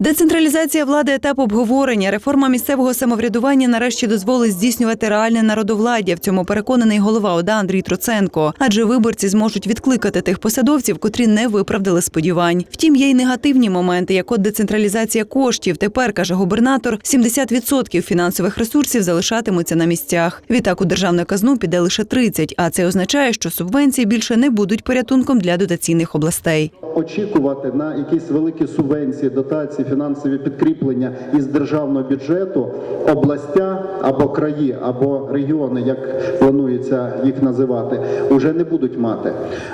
Децентралізація влади етап обговорення. Реформа місцевого самоврядування нарешті дозволить здійснювати реальне народовладдя. В цьому переконаний голова ОДА Андрій Троценко. Адже виборці зможуть відкликати тих посадовців, котрі не виправдали сподівань. Втім, є й негативні моменти, як от децентралізація коштів. Тепер каже губернатор, 70% фінансових ресурсів залишатимуться на місцях. Відтак у державну казну піде лише 30%, а це означає, що субвенції більше не будуть порятунком для дотаційних областей. Очікувати на якісь великі субвенції, дотації, фінансові підкріплення із державного бюджету областя або краї, або регіони, як планується їх називати, уже не будуть мати.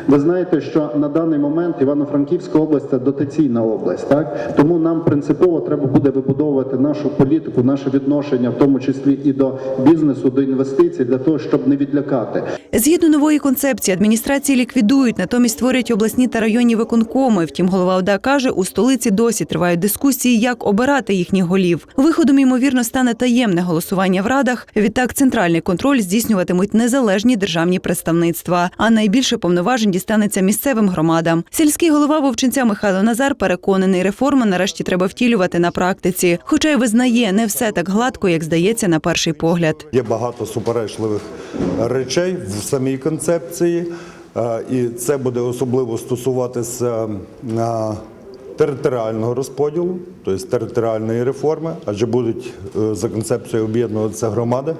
Ви знаєте, що на даний момент Івано-Франківська область це дотаційна область, так тому нам принципово треба буде вибудовувати нашу політику, наше відношення, в тому числі і до бізнесу, до інвестицій, для того, щоб не відлякати. Згідно нової концепції, адміністрації ліквідують, натомість створять обласні та районні виконкоми. Втім, голова ОДА каже, у столиці досі тривають дискусії, як обирати їхніх голів. Виходом ймовірно стане таємне голосування в радах. Відтак, центральний контроль здійснюватимуть незалежні державні представництва. А найбільше повноважень дістанеться місцевим громадам. Сільський голова Вовчинця Михайло Назар переконаний, реформи нарешті треба втілювати на практиці. Хоча й визнає, не все так гладко, як здається на перший погляд. Є багато суперечливих речей в самій концепції, е, і це буде особливо стосуватися е, територіального розподілу, тобто територіальної реформи, адже будуть е, за концепцією об'єднуватися громади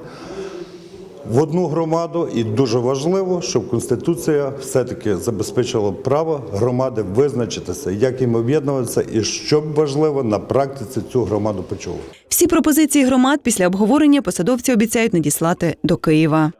в одну громаду, і дуже важливо, щоб Конституція все-таки забезпечила право громади визначитися, як їм об'єднуватися, і що важливо на практиці цю громаду почули. Всі пропозиції громад після обговорення посадовці обіцяють надіслати до Києва.